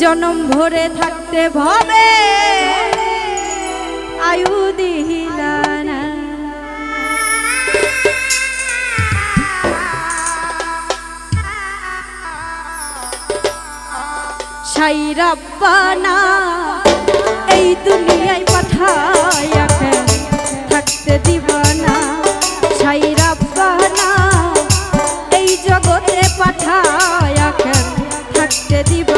জনম ভরে থাকতে ভবে। আয়ু সাই এই দুনিয়ায় পাঠায় থাকতে দিবানা। সাই রাব্বানা, এই জগতে পাঠায়া থাকতে দিবা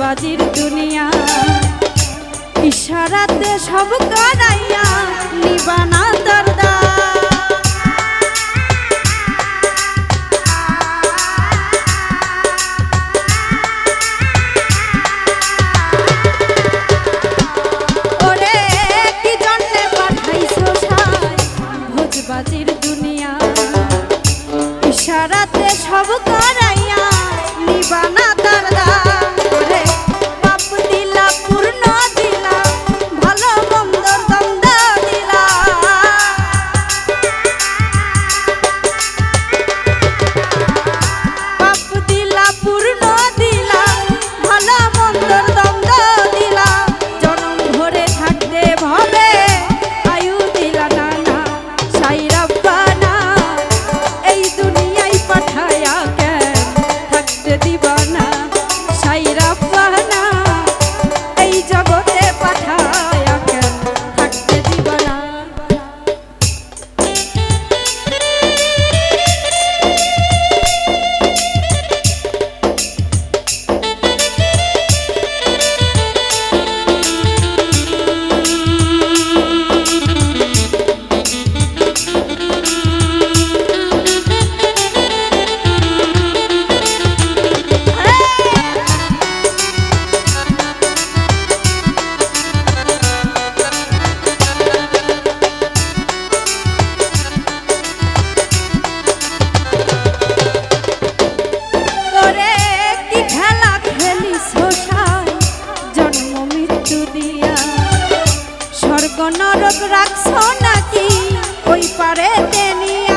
বাজির দুনিয়া। ইশারাতে সব কারাইয়া নিবানা দর আপনার গণরব রাখছ নাকি? ওই পারে তেনিয়া